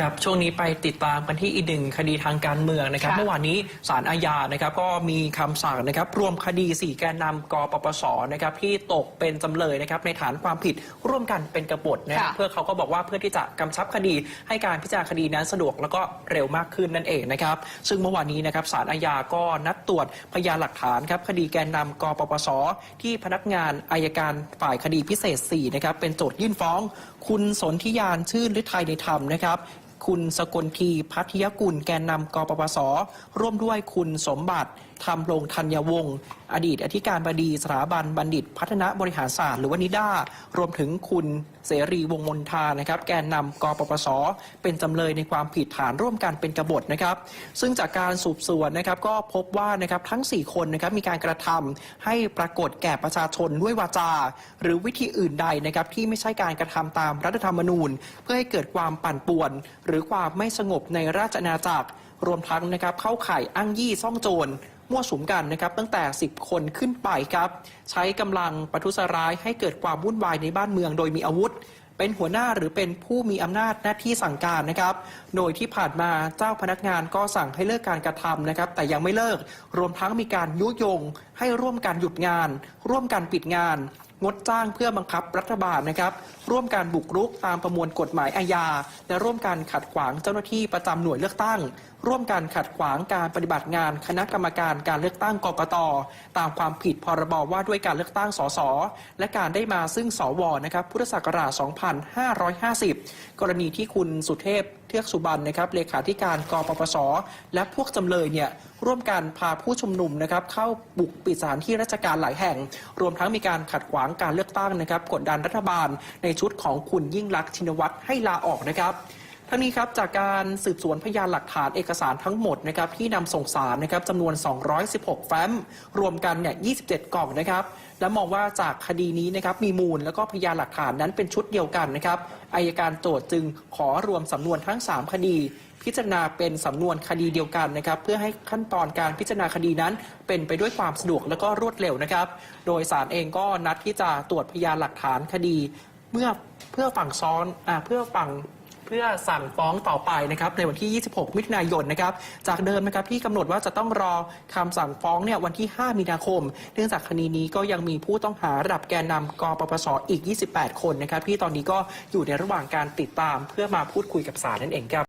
ครับช่วงนี้ไปติดตามกันที่อีกหนึ่งคดีทางการเมืองนะครับ ค่ะเมื่อวานนี้ศาลอาญานะครับก็มีคำสั่งนะครับรวมคดี 4 แกนนำกปปสนะครับที่ตกเป็นจำเลยนะครับในฐานความผิดร่วมกันเป็นกบฏนะค่ะเพื่อเขาก็บอกว่าเพื่อที่จะกำชับคดีให้การพิจารณาคดีนั้นสะดวกแล้วก็เร็วมากขึ้นนั่นเองนะครับซึ่งเมื่อวานนี้นะครับศาลอาญาก็นัดตรวจพยานหลักฐานครับคดีแกนนำกปปสที่พนักงานอายการฝ่ายคดีพิเศษ4นะครับเป็นโจทยื่นฟ้อง คุณสนธิยานชื่นฤทัยในธรรมนะครับ คุณสกลทีพัทยกุลแกนนำกปปส ร่วมด้วยคุณสมบัติธรรมรงธัญวงศ์อดีตอธิการบดีสถาบันบัณฑิต พัฒนาบริหารศาสตร์หรือว่านิด้ารวมถึงคุณเสรีวงมนทานะครับ แกนนำกปปส เป็นจำเลยในความผิดฐานร่วมกันเป็นกบฏนะครับ ซึ่งจากการสืบสวนนะครับก็พบว่านะครับทั้ง 4 คนนะครับมีการกระทำให้ปรากฏแก่ประชาชนด้วยวาจา หรือวิธีอื่นใดนะครับที่ไม่ใช่การกระทำตามรัฐธรรมนูญ เพื่อให้เกิดความปั่นป่วนหรือความไม่สงบในราชอาณาจักร รวมทั้งนะครับเข้าข่ายอ้างยี่ซ่องโจรมั่วสุมกันนะครับตั้งแต่ 10 คนขึ้นไปครับ ใช้กำลังประทุษร้ายให้เกิดความวุ่นวายในบ้านเมืองโดยมีอาวุธ เป็นหัวหน้าหรือเป็นผู้มีอำนาจหน้าที่สั่งการนะครับ โดยที่ผ่านมาเจ้าพนักงานก็สั่งให้เลิกการกระทำนะครับ แต่ยังไม่เลิก รวมทั้งมีการยุยง ให้ร่วมกันหยุดงาน ร่วมกันปิดงาน งดจ้างเพื่อบังคับรัฐบาลนะครับ ร่วมการบุกรุกตามประมวลกฎหมายอาญา และร่วมกันขัดขวางเจ้าหน้าที่ประจำหน่วยเลือกตั้ง ร่วมกันขัดขวางการปฏิบัติงานคณะกรรมการการเลือกตั้งกกตตามความผิดพรบว่าด้วยการเลือกตั้งสสและการได้มาซึ่งสวนะครับพุทธศักราช 2550 กรณีที่คุณสุเทพเทือกสุบรรณนะครับเลขาธิการกปปส และพวกจำเลยเนี่ยร่วมกันพาผู้ชุมนุมนะครับเข้าบุกปิดสถานที่ราชการหลายแห่ง รวมทั้งมีการขัดขวางงการเลือกตั้งนะครับกดดันรัฐบาลในชุดของคุณยิ่งลักษณ์ชินวัตรให้ลาออกนะครับ ทั้งนี้ครับจากการสืบสวนพยานหลักฐานเอกสารทั้งหมดนะครับที่นำส่งสารนะครับจำนวน 216 แฟ้ม รวมกันเนี่ย 27 กล่องนะครับ และมองว่าจากคดีนี้นะครับมีมูลแล้วก็พยานหลักฐานนั้นเป็นชุดเดียวกันนะครับอายการโจทย์จึงขอรวมสำนวนทั้ง 3 คดี พิจารณาเป็นสำนวนคดีเดียวกันนะครับเพื่อให้ขั้นตอนการพิจารณาคดีนั้น เป็นไปด้วยความสะดวกและก็รวดเร็วนะครับ โดยศาลเองก็นัดที่จะตรวจพยานหลักฐานคดี เมื่อเพื่อฝั่งซ้อนอเพื่อฝั่ง เพื่อสั่งฟ้องต่อไปนะครับในวันที่ 26 มิถุนายนนะครับจากเดิมนะครับที่กำหนดว่าจะต้องรอคำสั่งฟ้องเนี่ยวันที่ 5 มีนาคม เนื่องจากคดีนี้ก็ยังมีผู้ต้องหาระดับแกนนำกปปสอีก 28 คนนะครับที่ตอนนี้ก็อยู่ในระหว่างการติดตามเพื่อมาพูดคุยกับศาลนั่นเองครับ